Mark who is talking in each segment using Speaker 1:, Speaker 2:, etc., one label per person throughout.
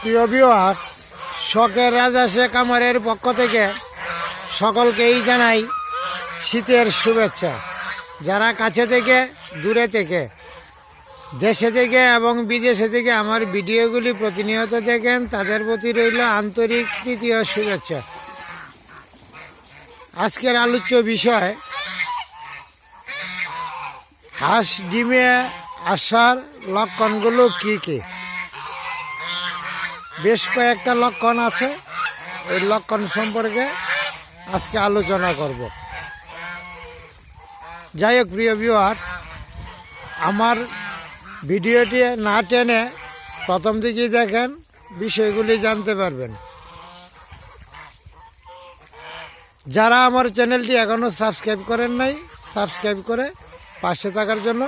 Speaker 1: প্রিয় ভিওয়ার্স শখের রাজা শেখ আমারের পক্ষ থেকে সকলকেই জানাই শীতের শুভেচ্ছা। যারা কাছে থেকে, দূরে থেকে, দেশে থেকে এবং বিদেশে থেকে আমার ভিডিওগুলি প্রতিনিয়ত দেখেন, তাদের প্রতি রইল আন্তরিক ও শুভেচ্ছা। আজকের আলোচ্য বিষয়, হাঁস, ডিমে আসার লক্ষণগুলো কি কি? বেশ কয়েকটা লক্ষণ আছে। এই লক্ষণ সম্পর্কে আজকে আলোচনা করব। যাই হোক, প্রিয় ভিউয়ার্স আমার ভিডিওটি না টেনে প্রথম দিকেই দেখেন, বিষয়গুলি জানতে পারবেন। যারা আমার চ্যানেলটি এখনও সাবস্ক্রাইব করেন নাই, সাবস্ক্রাইব করে পাশে থাকার জন্য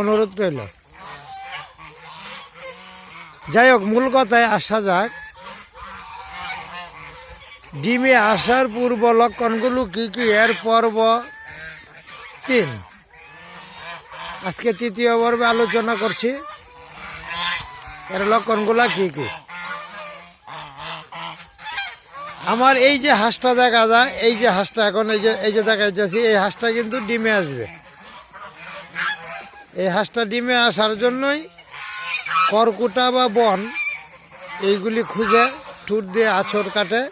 Speaker 1: অনুরোধ রইল। যাই হোক, মূল কথায় আসা যাক। ডিমে আসার পূর্ব লক্ষণগুলো কি কি? এর পর্ব তিন। আজকে তৃতীয় পর্বে আলোচনা করছি। এর লক্ষণগুলা কি কি? আমার এই যে হাঁসটা দেখা যায়, এই যে হাঁসটা এখন এই যে এই যে দেখাইতেছি, এই হাঁসটা কিন্তু ডিমে আসবে। এই হাঁসটা ডিমে আসার জন্যই করকুটা বা বন, এইগুলি খুঁজে, ঠুট দিয়ে আছর কাটে।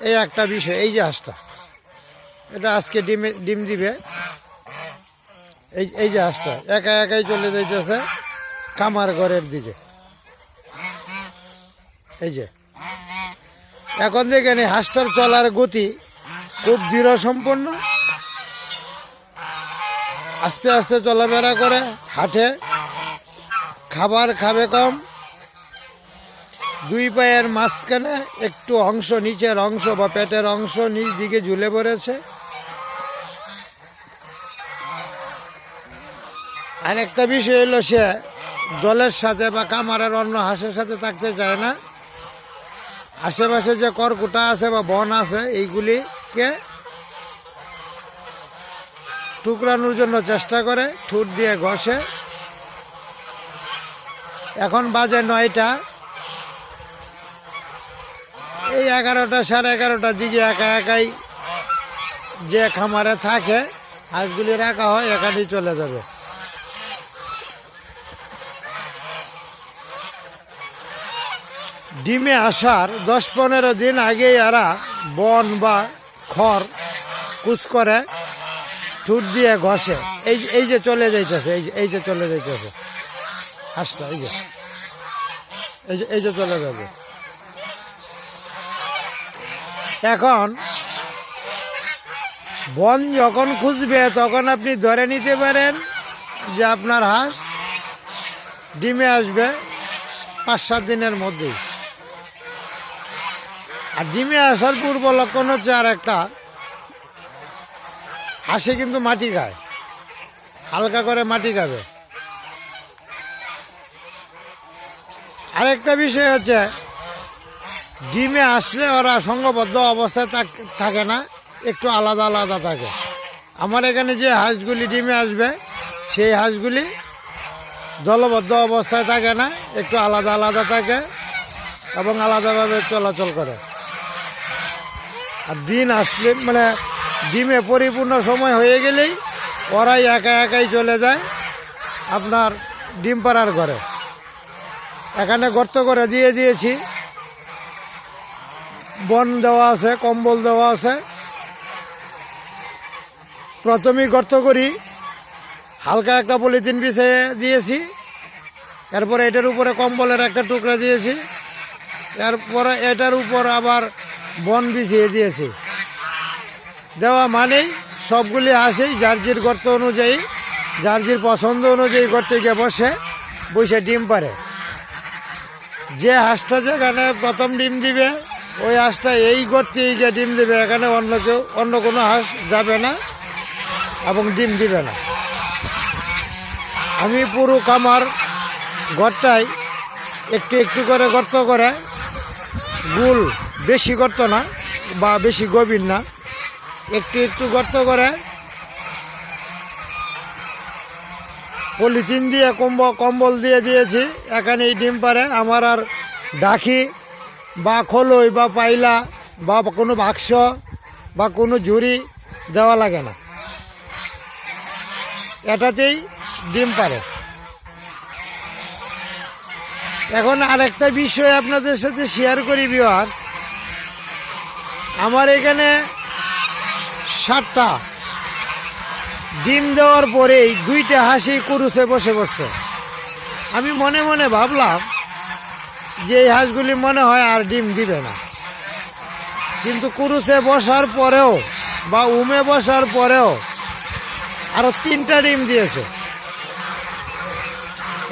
Speaker 1: এই একটা বিষয়, এই যে হাঁসটা। এটা আজকে ডিমে ডিম দিবে। এই এই যে হাঁসটা, একা একাই চলে যাইতেছে কামার ঘরের দিকে। এই যে। এখন দেখেন এই হাঁসটার চলার গতি খুব দৃঢ় সম্পন্ন। আস্তে আস্তে চলাফেরা করে, হাঁটে। খাবার খাবে কম। দুই পায়ের মাঝখানে একটু অংশ, নিচের অংশ বা পেটের অংশ নিচ দিকে ঝুলে পড়েছে। আর একটা বিষয় হলো সে দলের সাথে বা কামারের অন্য হাঁসের সাথে থাকতে চায় না। আশেপাশে যে করকুটা আছে বা বন আছে, এইগুলিকে টুকরানোর জন্য চেষ্টা করে, ঠুট দিয়ে ঘষে। এখন বাজে নয়টা। এই এগারোটা সাড়ে এগারোটার দিকে একা একাই যে খামারে থাকে, হাঁসগুলি রাখা হয়, এখানেই চলে যাবে। ডিমে আসার দশ পনেরো দিন আগেই এরা বন বা খড় কুচ করে, ঠুট দিয়ে ঘষে। এই এই যে চলে যাইতেছে এই যে চলে যাইতেছে। হাঁসটা এই যে। এই যে এই যে চলে যাবে। এখন, বন যখন খুঁজবে, তখন আপনি ধরে নিতে পারেন যে আপনার হাঁস ডিমে আসবে পাঁচ সাত দিনের মধ্যেই। আর ডিমে আসার পূর্ব লক্ষণ হচ্ছে আর একটা, হাসি কিন্তু মাটি খায়। হালকা করে মাটি খাবে। আরেকটা বিষয় হচ্ছে, ডিমে আসলে ওরা সঙ্গবদ্ধ অবস্থায় থাক- থাকে না, একটু আলাদা আলাদা থাকে। আমার এখানে যে হাঁসগুলি ডিমে আসবে, সেই হাঁসগুলি দলবদ্ধ অবস্থায় থাকে না, একটু আলাদা আলাদা থাকে এবং আলাদাভাবে চলাচল করে। আর দিন আসলে মানে ডিমে পরিপূর্ণ সময় হয়ে গেলেই ওরাই একা একাই চলে যায় আপনার ডিম পাড়ার ঘরে। এখানে গর্ত করে দিয়ে দিয়েছি। বন দেওয়া আছে, কম্বল দেওয়া আছে। প্রথমেই গর্ত করি। হালকা একটা পলিথিন বিছিয়ে দিয়েছি। এরপরে এটার উপরে কম্বলের একটা টুকরা দিয়েছি। এরপরে এটার উপর আবার বন বিছিয়ে দিয়েছি। দেওয়া মানেই সবগুলি আসেই জার্জির গর্ত অনুযায়ী, জার্জির পছন্দ অনুযায়ী গর্তে গিয়ে বসে বসে ডিম পারে যে হাঁসটা যেখানে প্রথম ডিম দিবে, ওই হাঁসটা এই গর্তেই যে ডিম দিবে। এখানে অন্য কেউ, অন্য কোনো হাঁস যাবে না এবং ডিম দিবে না। আমি পুরো কামার ঘরটাই একটু একটু করে গর্ত করে, গুল বেশি গর্ত না বা বেশি গভীর না, একটু একটু গর্ত করে পলিথিন দিয়ে, কম্ব কম্বল দিয়ে দিয়েছি। এখানে এই ডিম পারে আমার আর ডাকি বা খোলই বা পাইলা বা কোনো বাক্স বা কোনো ঝুড়ি দেওয়া লাগে না। এটাতেই ডিম পারে এখন আরেকটা বিষয় আপনাদের সাথে শেয়ার করি বিহার আমার এখানে সাতটা ডিম দেওয়ার পরেই দুইটা হাসি কুরুসে বসে বসছে আমি মনে মনে ভাবলাম যে এই হাঁসগুলি মনে হয় আর ডিম দিবে না। কিন্তু কুরুসে বসার পরেও বা উমে বসার পরেও আরও তিনটা ডিম দিয়েছে।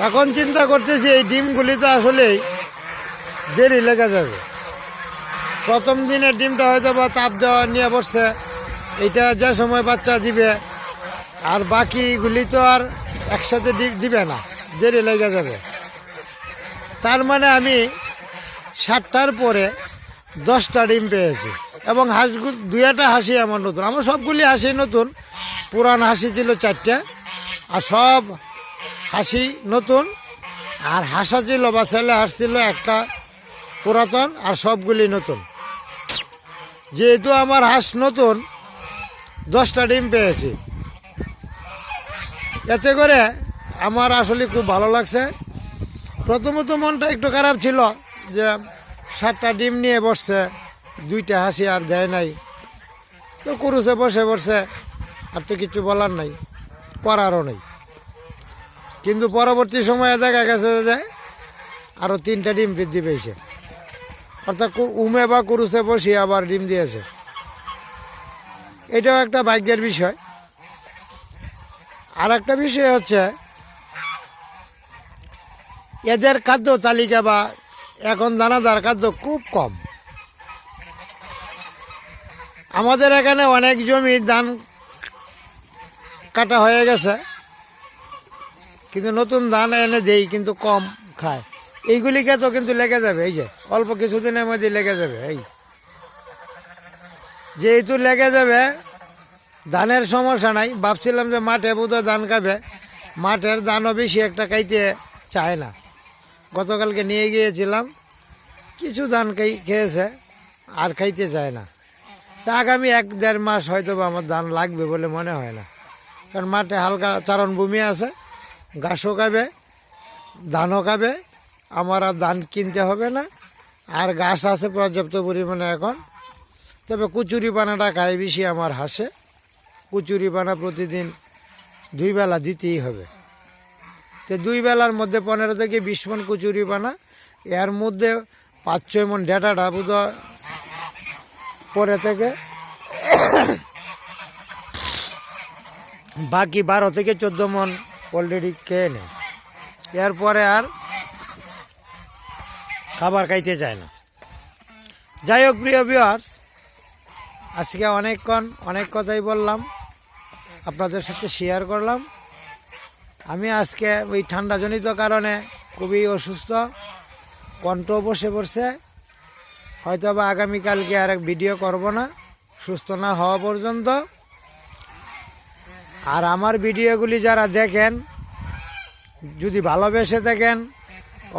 Speaker 1: এখন চিন্তা করতেছি এই ডিমগুলি তো আসলেই দেরি লেগে যাবে। প্রথম দিনের ডিমটা হয়তো বা তাপ দেওয়া নিয়ে বসছে। এটা যে সময় বাচ্চা দিবে আর বাকিগুলি তো আর একসাথে দিবে না, দেরি লেগে যাবে। তার মানে আমি সাতটার পরে দশটা ডিম পেয়েছি এবং হাঁসগুলি একটা হাসি আমার নতুন। আমার সবগুলি হাসি নতুন, পুরান হাসি ছিল চারটে, আর সব হাসি নতুন, আর হাসা ছিল বা ছেলে হাঁস ছিল একটা পুরাতন, আর সবগুলি নতুন। যেহেতু আমার হাঁস নতুন, দশটা ডিম পেয়েছি। এতে করে আমার আসলে খুব ভালো লাগছে। প্রথমত মনটা একটু খারাপ ছিল যে সাতটা ডিম নিয়ে বসছে, দুইটা হাসি আর দেয় নাই। তো কুরুসে বসে বসে আর তো কিছু বলার নাই, করারও নেই। কিন্তু পরবর্তী সময়ে দেখা গেছে যে আরও তিনটা ডিম বৃদ্ধি পেয়েছে। অর্থাৎ উমে বা কুরুসে বসিয়ে আবার ডিম দিয়েছে। এটাও একটা ভাগ্যের বিষয়। আর একটা বিষয় হচ্ছে, এদের খাদ্য তালিকা বা এখন দানাদার খাদ্য খুব কম। আমাদের এখানে অনেক জমি ধান কাটা হয়ে গেছে, কিন্তু নতুন ধান এনে দেই কিন্তু কম খায়। এইগুলিকে তো কিন্তু লেগে যাবে, এই যে অল্প কিছুদিনের মধ্যে লেগে যাবে, এই। যেহেতু লেগে যাবে ধানের সমস্যা নাই। ভাবছিলাম যে মাঠে বোধহয় ধান খাবে। মাঠের ধানও বেশি একটা খাইতে চায় না। গতকালকে নিয়ে গিয়েছিলাম। কিছু ধান খাই খেয়েছে, আর খাইতে চায় না। তা আগামী এক দেড় মাস হয়তো আমার ধান লাগবে বলে মনে হয় না। কারণ মাঠে হালকা চারণভূমি আছে, ঘাসও খাবে, ধানও খাবে। আমার আর ধান কিনতে হবে না। আর ঘাস আছে পর্যাপ্ত পরিমাণে এখন। তবে কুচুরি পানাটা খায় বেশি আমার হাসে। কুচুরি পানা প্রতিদিন দুই বেলা দিতেই হবে। তো দুই বেলার মধ্যে পনেরো থেকে বিশ মন কুচুরি পানা এর মধ্যে পাঁচ ছয় মন ডেটাটা বোধ পরে থেকে বাকি বারো থেকে চোদ্দ মন অলরেডি খেয়ে নেয়। এরপরে আর খাবার খাইতে চায় না। যাই হোক, প্রিয় ভিউয়ার্স আজকে অনেকক্ষণ অনেক কথাই বললাম। আপনাদের সাথে শেয়ার করলাম। আমি আজকে ওই ঠান্ডাজনিত কারণে খুবই অসুস্থ, কণ্ঠ বসে পড়ছে। হয়তো বা আগামীকালকে আর এক ভিডিও করব না, সুস্থ না হওয়া পর্যন্ত। আর আমার ভিডিওগুলি যারা দেখেন, যদি ভালোবেসে থাকেন,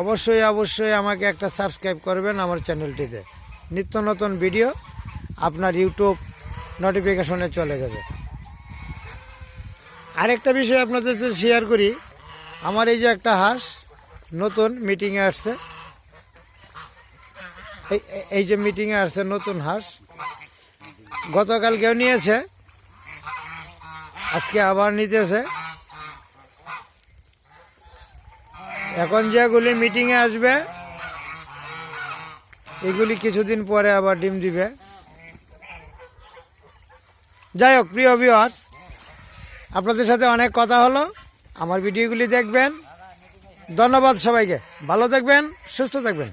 Speaker 1: অবশ্যই অবশ্যই আমাকে একটা সাবস্ক্রাইব করবেন আমার চ্যানেলটিতে নিত্য নতুন ভিডিও আপনার ইউটিউব নোটিফিকেশনে চলে যাবে। আরেকটা বিষয় আপনাদের শেয়ার করি। আমার এই যে একটা হাঁস নতুন মিটিংয়ে আসছে। এই যে মিটিংয়ে আসছে নতুন হাঁস। গতকাল কেউ নিয়েছে, আজকে আবার নিতেছে। এখন যেগুলি মিটিংয়ে আসবে, এগুলি কিছুদিন পরে আবার ডিম দিবে। যাই হোক, প্রিয় ভিউয়ার্স আপনাদের সাথে অনেক কথা হলো। আমার ভিডিওগুলি দেখবেন। ধন্যবাদ সবাইকে। ভালো থাকবেন সুস্থ থাকবেন